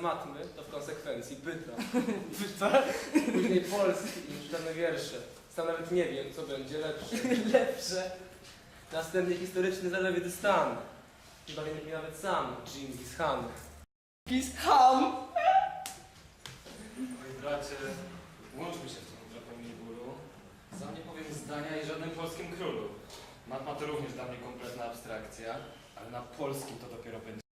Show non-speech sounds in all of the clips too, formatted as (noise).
Matmy, to w konsekwencji pyta. Pyta? (laughs) Później polski i czytane wiersze. Sam nawet nie wiem, co będzie lepsze. (laughs) Lepsze. Następnie historyczny zalewy stan. Nie bawię mnie nawet sam, Dżingis Khan. Jakiś ham. Moi bracie, włączmy się w tą drogę bólu. Za mnie powiem zdania i żadnym polskim królu. Matma to również dla mnie kompletna abstrakcja, ale na polskim to dopiero będzie.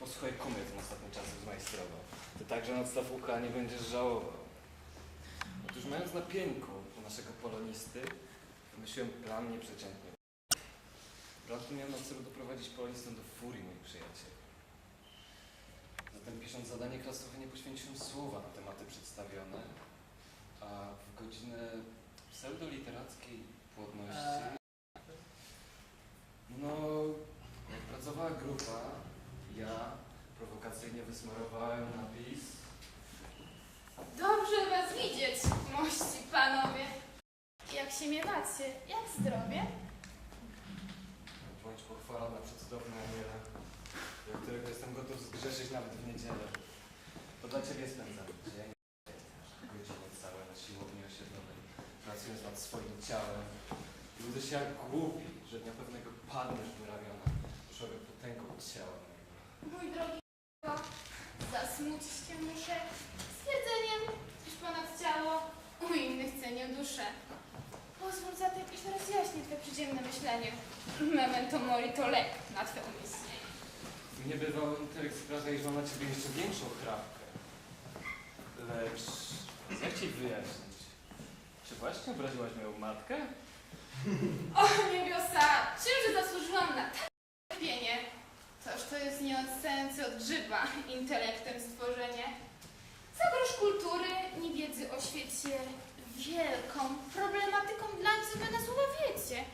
Posłuchaj kumy, co ostatnim czasem zmajstrował. Ty także nad stawuka nie będziesz żałował. Otóż mając na pieńku u naszego polonisty, wymyśliłem plan nieprzeciętny. Plan ten miał na celu doprowadzić polonistę do furii, mój przyjaciel. Zatem pisząc zadanie klasowe nie poświęciłem słowa na tematy przedstawione, a w godzinę pseudoliterackiej płodności no, jak pracowała grupa, prowokacyjnie wysmarowałem napis Dobrze was widzieć, mości panowie. Jak się miewacie? Jak zdrowie? Bądź pochwalona przecudowna Aniela, do którego jestem gotów zgrzeszyć nawet w niedzielę. To dla Ciebie spędzam dzień, godziny całe na siłowni osiedlowej, pracując nad swoim ciałem. I budzę się jak głupi, że dnia pewnego padniesz w ramiona, człowiek potęgą ciała. Mój drogi zasmucić cię muszę stwierdzeniem, iż ponad ciało u innych cenię duszę. Pozwól zatem, iż rozjaśnię twe przyziemne myślenie. Memento mori to lek na twe umysły. Mnie bywał intelekt sprawia, iż mam na Ciebie jeszcze większą chrapkę. Lecz jak Ci wyjaśnić? Czy właśnie obraziłaś moją matkę? O niebiosa, czymże zasłużyłam na takie cierpienie? Toż to jest nie od sensu, od grzyba, intelektem stworzenie. Za grosz kultury, ni wiedzy o świecie, wielką problematyką dla zapewne słowa wiecie.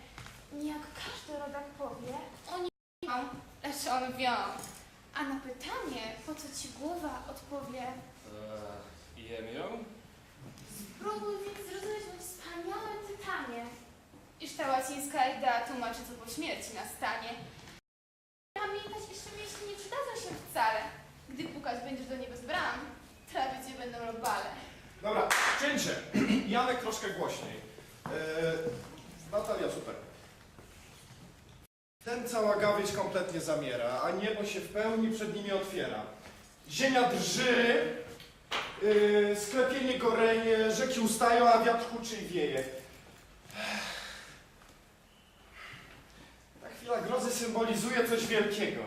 Nie jak każdy rodak powie, oni wią, lecz on wią. A na pytanie, po co ci głowa odpowie, Eee, jem ją? spróbuj więc zrozumieć mój wspaniałe tytanie. Iż ta łacińska idea tłumaczy, co po śmierci nastanie. Pamiętać, te myśli nie przydadzą się wcale. Gdy pukać będziesz do niebez bram, trawić cię będą robale. Dobra, cięcie. (clears throat) Janek troszkę głośniej. Eee, Natalia, super. Ten cała gawieć kompletnie zamiera, a niebo się w pełni przed nimi otwiera. Ziemia drży, yy, sklepienie goreje, rzeki ustają, a wiatr huczy i wieje. Ta chwila grozy symbolizuje coś wielkiego.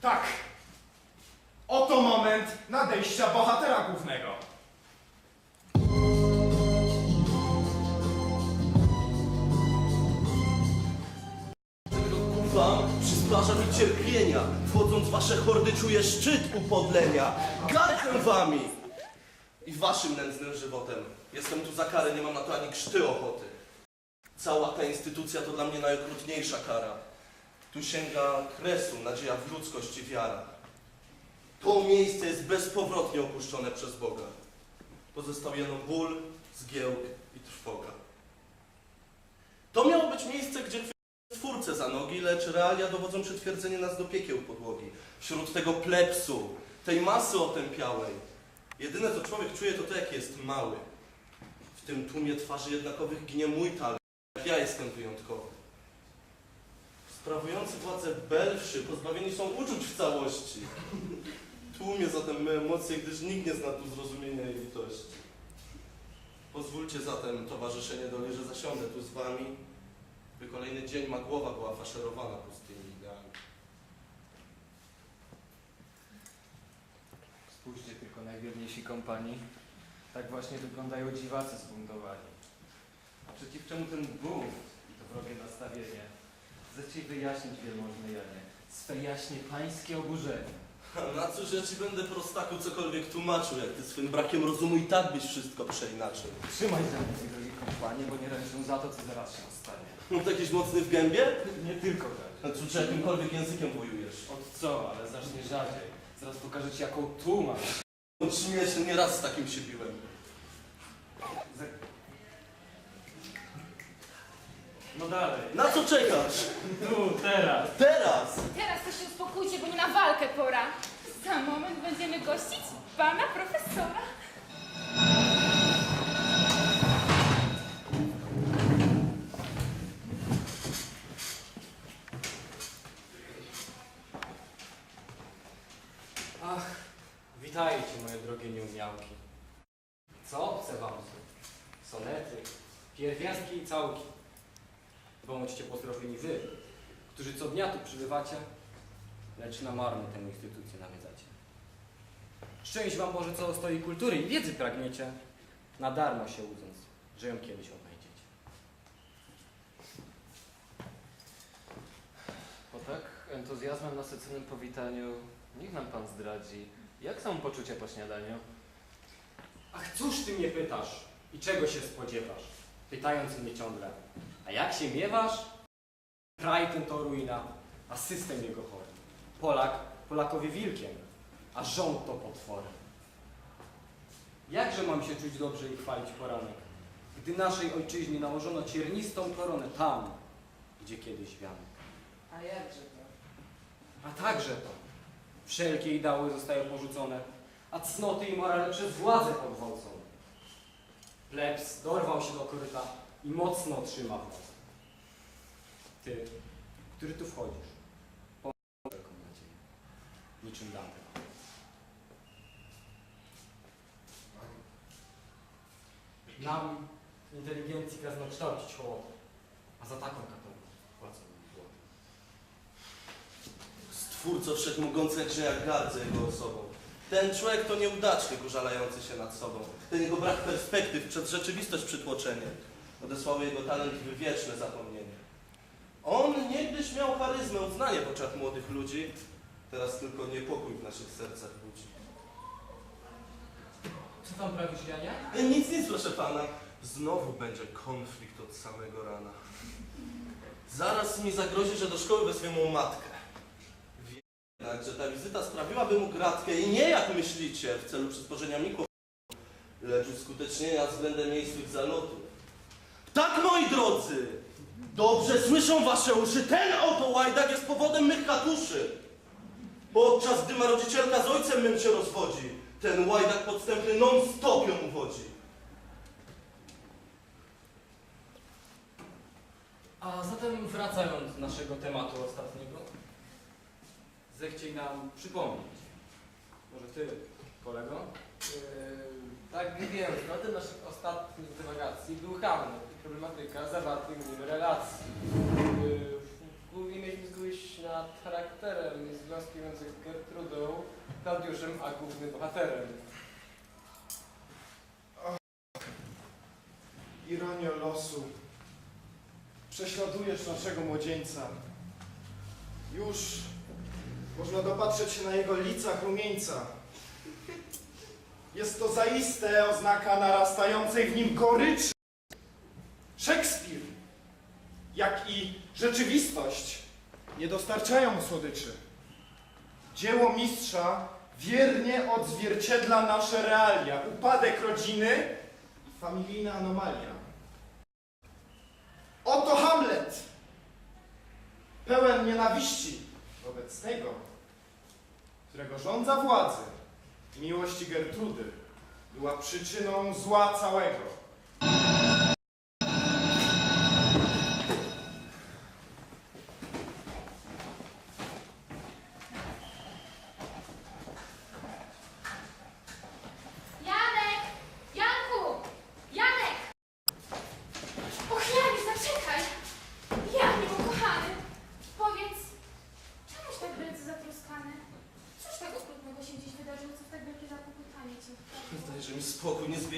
Tak, oto moment nadejścia bohatera głównego. Wam przysparza mi cierpienia. Wchodząc w wasze hordy czuję szczyt upodlenia. Gardzę wami i waszym nędznym żywotem. Jestem tu za karę, nie mam na to ani krzty ochoty. Cała ta instytucja to dla mnie najokrutniejsza kara. Tu sięga kresu nadzieja w ludzkość i wiara. To miejsce jest bezpowrotnie opuszczone przez Boga. Pozostał jeno ból, zgiełk i trwoga. To miało być miejsce, gdzie Twórcę za nogi, lecz realia dowodzą przytwierdzenie nas do piekieł podłogi. Wśród tego plepsu, tej masy otępiałej, jedyne co człowiek czuje to to, jak jest mały. W tym tłumie twarzy jednakowych ginie mój talent. Ja jestem wyjątkowy. Sprawujący władzę belwszy pozbawieni są uczuć w całości. Tłumie zatem me emocje, gdyż nikt nie zna tu zrozumienia i litości. Pozwólcie zatem, towarzyszenie doli, że zasiądę tu z wami, by kolejny dzień ma głowa była faszerowana pustymi ideami. Spójrzcie tylko najwierniejsi kompanii. Tak właśnie wyglądają dziwacy zbuntowani. A przeciw czemu ten bunt i to wrogie nastawienie? Zechciej wyjaśnić wielmożny Janie, swe jaśnie pańskie oburzenie. (laughs) Na cóż ja ci będę prostaku cokolwiek tłumaczył, jak ty swoim brakiem rozumu i tak byś wszystko przeinaczył. Trzymaj za mnie drogi kompanie, bo nie ręczą za to, co zaraz się stanie. No to jakiś mocny w gębie? Nie tylko tak. A cóż, jakimkolwiek językiem wojujesz? Od co, ale znacznie rzadziej. Zaraz pokażę ci, jaką tu masz. Się, nieraz z takim się biłem. No dalej. Na co czekasz? Tu, teraz. Teraz! Teraz to się uspokójcie, bo nie na walkę pora. Za moment będziemy gościć pana profesora. Ach, witajcie moje drogie nieumiałki. Co obce wam sonety, pierwiastki i całki? Bądźcie pozdrowieni wy, którzy co dnia tu przybywacie, lecz na marne tę instytucję nawiedzacie. Szczęść wam Boże, co stoi kultury i wiedzy pragniecie, na darmo się łudząc, że ją kiedyś odnajdziecie. Po tak entuzjazmem nasyconym powitaniu, niech nam Pan zdradzi, jak są poczucia po śniadaniu? Ach, cóż Ty mnie pytasz i czego się spodziewasz? Pytając mnie ciągle, a jak się miewasz? Kraj ten to ruina, a system jego chory. Polak Polakowi wilkiem, a rząd to potworem. Jakże mam się czuć dobrze i chwalić poranek, gdy naszej ojczyźnie nałożono ciernistą koronę tam, gdzie kiedyś wianek. A jakże to? A także to. Wszelkie ideały zostają porzucone, a cnoty i morale przez władzę pogwałcone. Plebs dorwał się do koryta i mocno trzyma władzę. Ty, który tu wchodzisz, pomóż wielką nadzieję, niczym Dante. Nam, inteligencji, kazno kształcić hołotę, a za taką katą płacą błąd. Stwórco wszechmogący jak jak gardzę jego osobą. Ten człowiek to nieudacznik użalający się nad sobą. Ten jego brak perspektyw przed rzeczywistość przytłoczenie. Odesłały jego talent w wieczne zapomnienie. On niegdyś miał charyzmę, uznanie w oczach młodych ludzi. Teraz tylko niepokój w naszych sercach budzi. Co tam prawisz, Jania? E, Nic, nic, proszę pana. Znowu będzie konflikt od samego rana. Zaraz mi zagrozi, że do szkoły wezmę moją matkę. Wiem jednak, że ta wizyta sprawiłaby mu gratkę i nie jak myślicie w celu przysporzenia mi kłopotu, lecz uskutecznienia względem jej swych zalotów. Tak, moi drodzy! Dobrze słyszą wasze uszy. Ten oto łajdak jest powodem mych katuszy. Podczas gdy ma rodzicielka z ojcem mym się rozwodzi, ten łajdak podstępny non-stop ją uwodzi. A zatem wracając do naszego tematu ostatniego, zechciej nam przypomnieć. Może ty, kolego? Yy, tak wiem, tematem naszych ostatnich dywagacji był Hamlet i problematyka zawartych w nim relacji. Yy, głównie mieliśmy zgłosić nad charakterem i związkiem między Gertrudą, Klaudiuszem a głównym bohaterem. Ironio losu. Prześladujesz naszego młodzieńca. Już można dopatrzeć się na jego licach rumieńca. Jest to zaiste oznaka narastającej w nim goryczy. Szekspir, jak i rzeczywistość nie dostarczają mu słodyczy. Dzieło mistrza wiernie odzwierciedla nasze realia. Upadek rodziny i familijna anomalia. Oto Hamlet, pełen nienawiści wobec tego, którego rządza władzy miłości Gertrudy była przyczyną zła całego.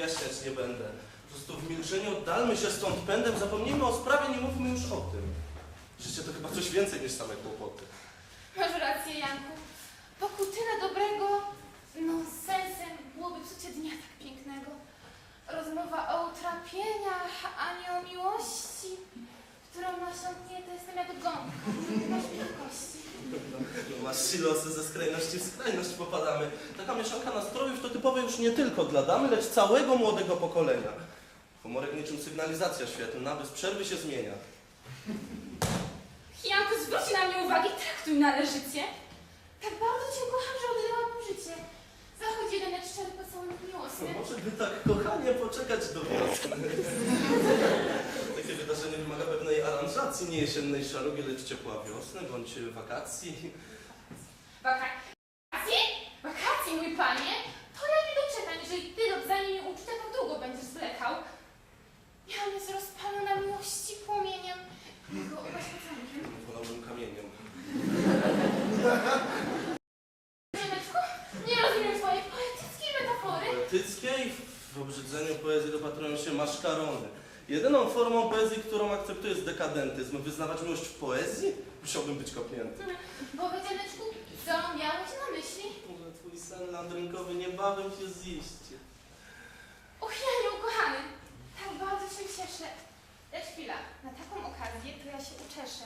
wyjaśniać nie będę. Po prostu w milczeniu oddalmy się stąd pędem, zapomnijmy o sprawie, nie mówmy już o tym. Życie to chyba coś więcej niż same kłopoty. Masz rację, Janku. Wokół tyle dobrego nonsensem byłoby psucie dnia tak pięknego. Rozmowa o utrapieniach, a nie o miłości którą nasiąknięte jestem jak gąbka. Masz wielkości. Masz silosy ze skrajności w skrajność popadamy. Taka mieszanka nastrojów to typowe już nie tylko dla damy, lecz całego młodego pokolenia. Komorek niczym sygnalizacja świetlna, bez przerwy się zmienia. Janku, zwróć na mnie uwagę, traktuj należycie. Tak bardzo cię kocham, że oddałam życie. Zachodź jeden jak szczery pocałunek miłosny. Może by tak kochanie poczekać do wiosny. (laughs) Wydarzenie wymaga pewnej aranżacji, nie jesiennej szarugi, lecz ciepła wiosny, bądź wakacji. Wakacje? Wakacje, mój panie? To ja nie doczekam, jeżeli ty zanim nie ucztę, tak długo będziesz zwlekał. Miałam jest rozpalona miłości płomieniem. Jego obaś pocałunkiem. Wolałbym kamieniem. Nie rozumiem twojej poetyckiej metafory. Poetyckiej w obrzydzeniu poezji dopatrują się maszkarony. Jedyną formą poezji, którą akceptuję jest dekadentyzm. Wyznawać miłość w poezji? Musiałbym być kopnięty. Powiedz, Janeczku, co miałeś na myśli? Może twój sen landrynkowy niebawem się ziści. Och, Janiu, ukochany, tak bardzo się cieszę. Lecz chwila, na taką okazję to ja się uczeszę.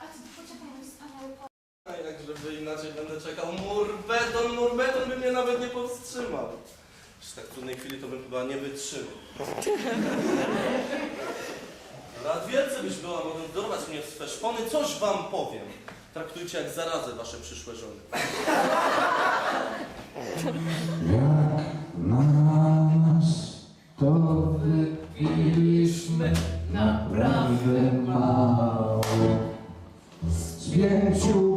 A ty poczekaj, mój wspaniały po... A jakżeby inaczej będę czekał. Murbeton, murbeton by mnie nawet nie powstrzymał. W tak trudnej chwili to bym chyba nie wytrzymał. Rad wielce byś była, mogę dorwać mnie w swe szpony. Coś wam powiem. Traktujcie jak zarazę wasze przyszłe żony. nas to wypiliśmy naprawdę mało. Z pięciu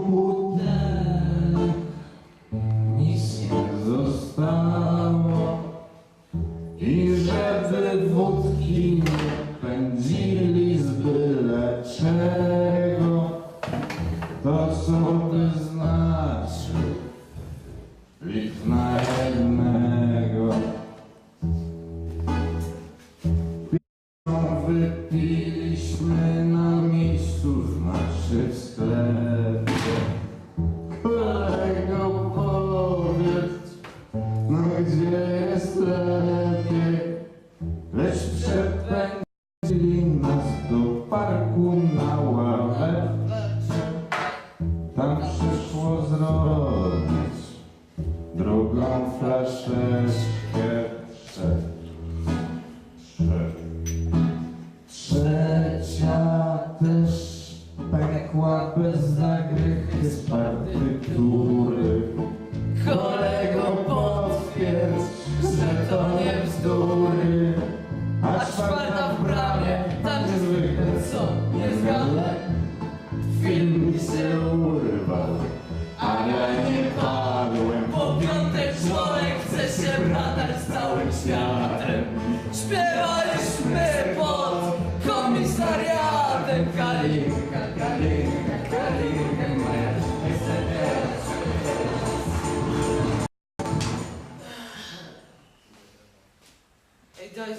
Ej, daj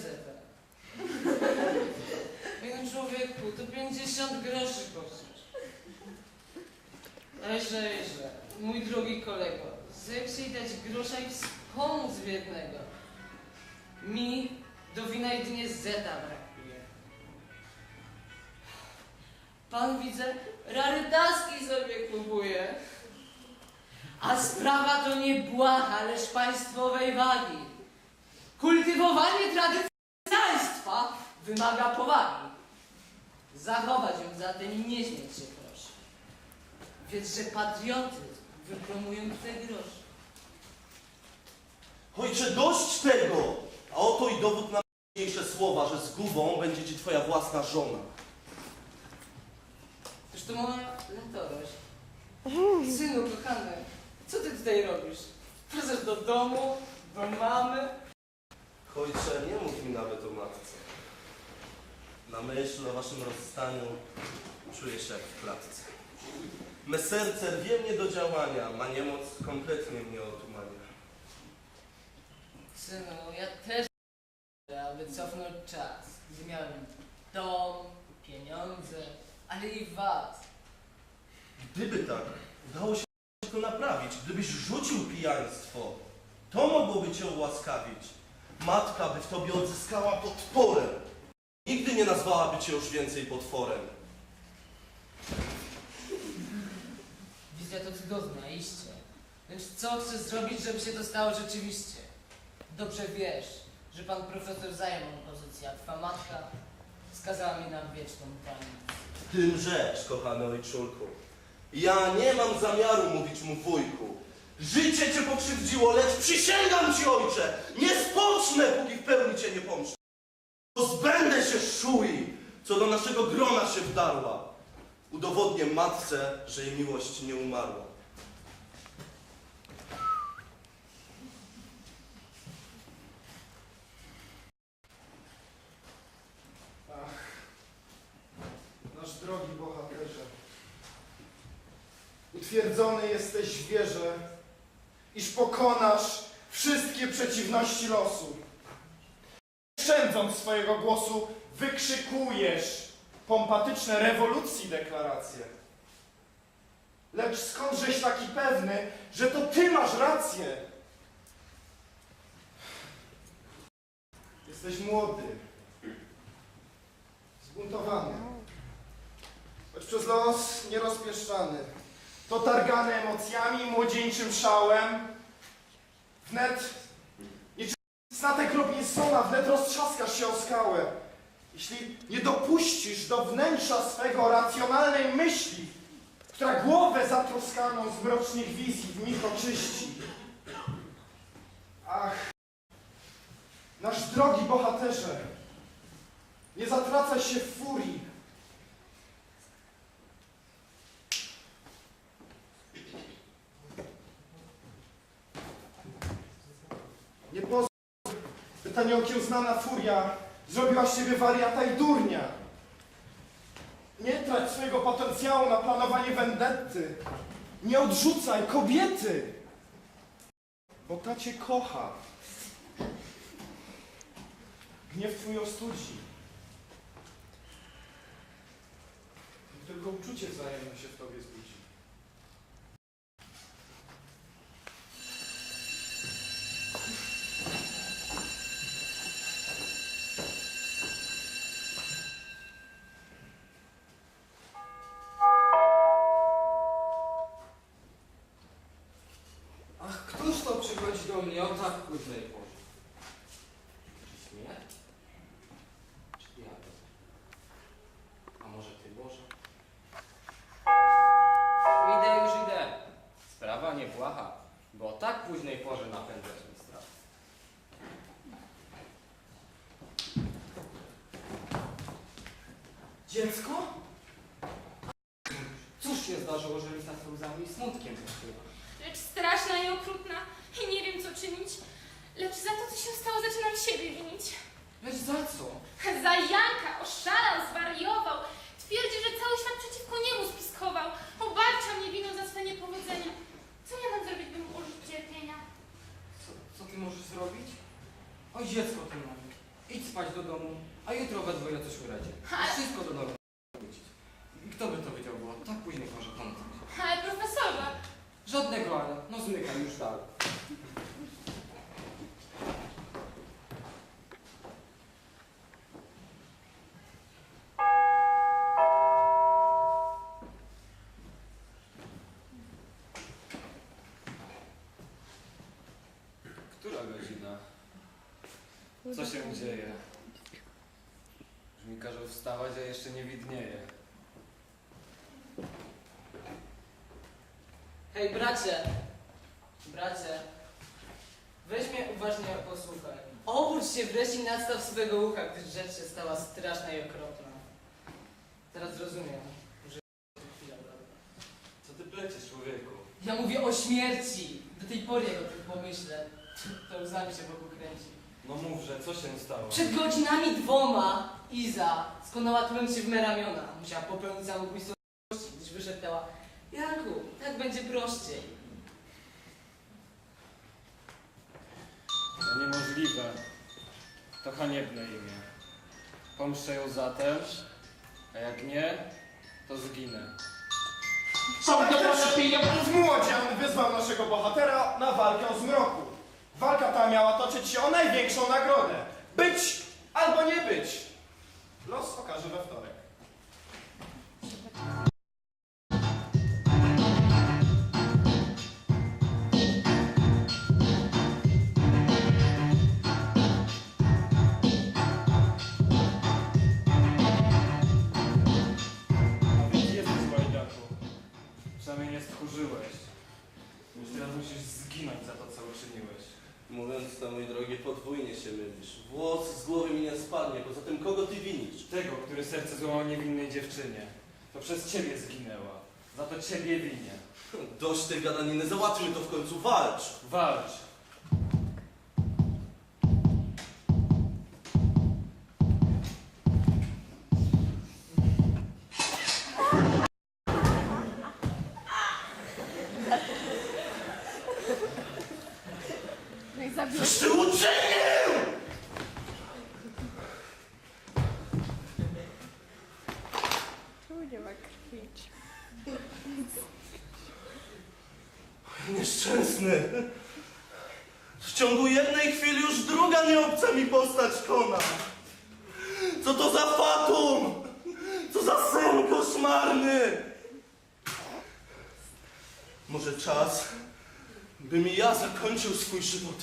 (laughs) człowieku, to 50 groszy kosztuje. Lżejże, mój drogi kolego, zechciej dać grosza i biednego. Mi do wina jedynie zeta brakuje. Pan widzę, rarytaski sobie kupuje. A sprawa to nie błaha, lecz państwowej wagi. Kultywowanie tradycji państwa wymaga powagi. Zachować ją zatem i nie śmieć się proszę. Wiedz, że patriotyzm wypromują te grosze. Ojcze, dość tego! A oto i dowód na mniejsze słowa, że zgubą będzie ci twoja własna żona. To moja latorość. Synu kochany, co ty tutaj robisz? Wracasz do domu, do mamy? Ojcze, nie mów mi nawet o matce. Na myśl o waszym rozstaniu czuję się jak w klatce. Me serce rwie mnie do działania, ma niemoc kompletnie mnie otumania. Synu, ja też aby cofnąć czas, gdy miałem dom, pieniądze, ale i was. Gdyby tak, udało się to naprawić, gdybyś rzucił pijaństwo, to mogłoby cię ułaskawić. Matka by w tobie odzyskała podporę. nigdy nie nazwałaby cię już więcej potworem. Wizja to cudowna, iście. Lecz co chcesz zrobić, żeby się to stało rzeczywiście? Dobrze wiesz, że pan profesor zajął moją pozycję, a twa matka skazała mnie na wieczną tajemnicę. Tym rzecz, kochany ojczulku. Ja nie mam zamiaru mówić mu wujku. Życie cię pokrzywdziło, lecz przysięgam ci, ojcze, nie spocznę, póki w pełni cię nie pomszczę. Pozbędę się szui, co do naszego grona się wdarła. Udowodnię matce, że jej miłość nie umarła. Ach, nasz drogi bohaterze, utwierdzony jesteś w wierze, iż pokonasz wszystkie przeciwności losu. Szczędząc swojego głosu, wykrzykujesz pompatyczne rewolucji deklaracje. Lecz skądżeś taki pewny, że to ty masz rację? Jesteś młody, zbuntowany, choć przez los nierozpieszczany, to targany emocjami młodzieńczym szałem, wnet niczym statek Robinsona, wnet roztrzaskasz się o skałę. Jeśli nie dopuścisz do wnętrza swego racjonalnej myśli, która głowę zatroskaną z mrocznych wizji w nich oczyści. Ach, nasz drogi bohaterze, nie zatracaj się w furii. Nie pozwól, by ta nieokiełznana furia zrobiła z ciebie wariata i durnia. Nie trać swojego potencjału na planowanie vendetty. Nie odrzucaj kobiety, bo ta cię kocha. Gniew twój ostudzi. Tylko uczucie wzajemne się w tobie zbudzi. Niebłaha, bo o tak późnej porze napędzać mi strach. Dziecko? Cóż się zdarzyło, że lista z łzami i smutkiem pokryła? Lecz straszna i okrutna i nie wiem co czynić. Lecz za to, co się stało, zaczynam siebie winić. Lecz za co? Za Janka oszalał, zwariował. Twierdzi, że cały świat przeciwko niemu spiskował. Obarcza mnie winą za swe niepowodzenie. Co ja mam zrobić, by mu ulżyć cierpienia? Co, co ty możesz zrobić? Oj, dziecko ty mamy. Idź spać do domu, a jutro we dwoje coś uradzi. Ale- Wszystko do domu wrócić. I Kto by to wiedział, było tak później może pamiętać. Ale profesorze, Żadnego ale, no zmykaj już dalej. Która godzina? Co się dzieje? Już mi każą wstawać, a jeszcze nie widnieje. Hej, bracie! Bracie! Weź mnie uważnie posłuchaj. Obudź się wreszcie i nadstaw swego ucha, gdyż rzecz się stała straszna i okropna. Teraz rozumiem, że chwila. Co ty pleciesz, człowieku? Ja mówię o śmierci! Do tej pory jak o tym pomyślę, to łzami się wokół kręci. No mówże, co się stało? Przed godzinami dwoma Iza, skonała trując się w me ramiona, musiała popełnić samobójstwo, gdyż wyszeptała Janku, tak będzie prościej. To niemożliwe. To haniebne imię. Pomszczę ją zatem, a jak nie, to zginę. W młodzian wyzwał naszego bohatera na walkę o zmroku. Walka ta miała toczyć się o największą nagrodę. Być albo nie być. Los okaże we wtorek. Ciebie winię. Dość tej gadaniny, załatwmy to w końcu, walcz! Walcz. Zakończył swój żywot.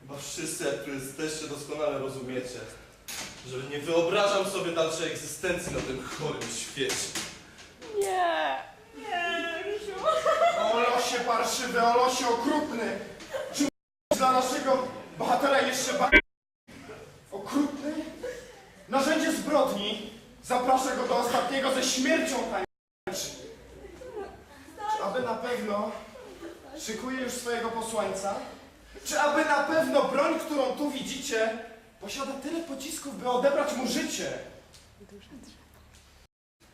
Chyba wszyscy, jak tu jesteście, doskonale rozumiecie, że nie wyobrażam sobie dalszej egzystencji na tym chorym świecie. O losie parszywy, o losie okrutny! Czy dla naszego bohatera jeszcze bardziej okrutny? Narzędzie zbrodni zaprasza go do ostatniego ze śmiercią tańczy. Czy aby na pewno szykuje już swojego posłańca? Czy aby na pewno broń, którą widzicie, posiada tyle pocisków, by odebrać mu życie?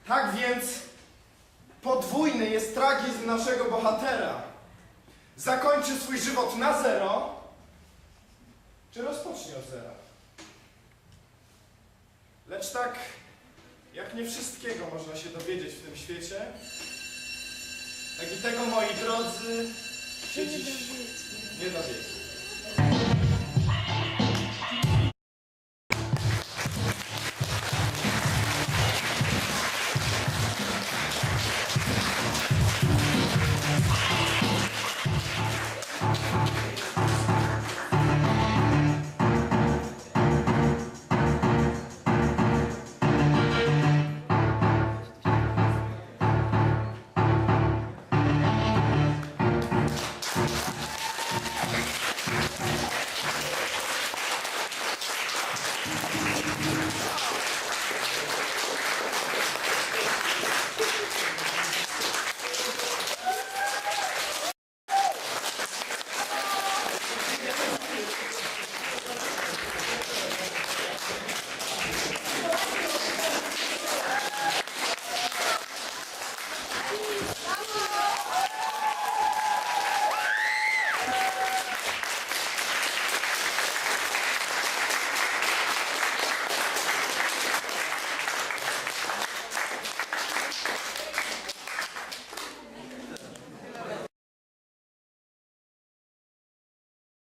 Tak więc Podwójny jest tragizm naszego bohatera. Zakończy swój żywot na zero, czy rozpocznie od zera. Lecz tak, jak nie wszystkiego można się dowiedzieć w tym świecie, tak i tego, moi drodzy, się dziś nie dowiecie.